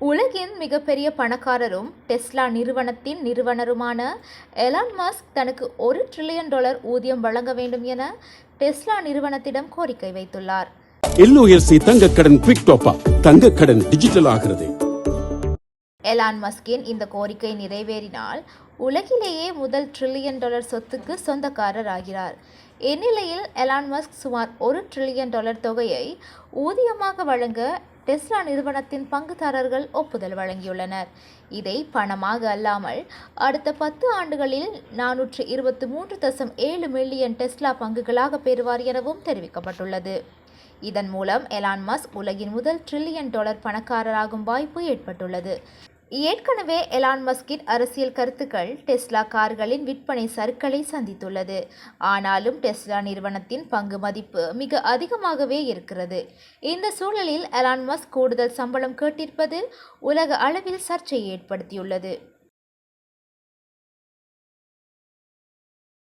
உலகின் மிகப்பெரிய பணக்காரரும் டெஸ்லா நிறுவனத்தின் நிறுவனருமான எலான் மஸ்க் தனக்கு ஒரு ட்ரில்லியன் டாலர் ஊதியம் வழங்க வேண்டும் என டெஸ்லா நிறுவனத்திடம் கோரிக்கை வைத்துள்ளார். எல்ஓஎல்சி தங்கக்கடன் குவிக் டாப் அப் தங்கக்கடன் டிஜிட்டல் ஆகிறது. எலான் மஸ்கின் இந்த கோரிக்கை நிறைவேறினால் உலகிலேயே முதல் ட்ரில்லியன் டாலர் சொத்துக்கு சொந்தக்காரர் ஆகிறார். இந்நிலையில் எலான் மஸ்க் சுமார் ஒரு ட்ரில்லியன் டாலர் தொகையை ஊதியமாக வழங்க டெஸ்லா நிறுவனத்தின் பங்குதாரர்கள் ஒப்புதல் வழங்கியுள்ளனர். இதை பணமாக அல்லாமல் அடுத்த பத்து ஆண்டுகளில் நானூற்று இருபத்தி மூன்று தசம் ஏழு மில்லியன் டெஸ்லா பங்குகளாக பெறுவார் எனவும் தெரிவிக்கப்பட்டுள்ளது. இதன் மூலம் எலான் மஸ்க் உலகின் முதல் ட்ரில்லியன் டாலர் பணக்காரராகும் வாய்ப்பு ஏற்பட்டுள்ளது. ஏற்கனவே எலான் மஸ்கின் அரசியல் கருத்துக்கள் டெஸ்லா கார்களின் விற்பனை சருக்களை சந்தித்துள்ளது. ஆனாலும் டெஸ்லா நிறுவனத்தின் பங்கு மதிப்பு மிக அதிகமாகவே இருக்கிறது. இந்த சூழலில் எலான் மஸ்க் கூடுதல் சம்பளம் கேட்டிருப்பது உலக அளவில் சர்ச்சையை ஏற்படுத்தியுள்ளது.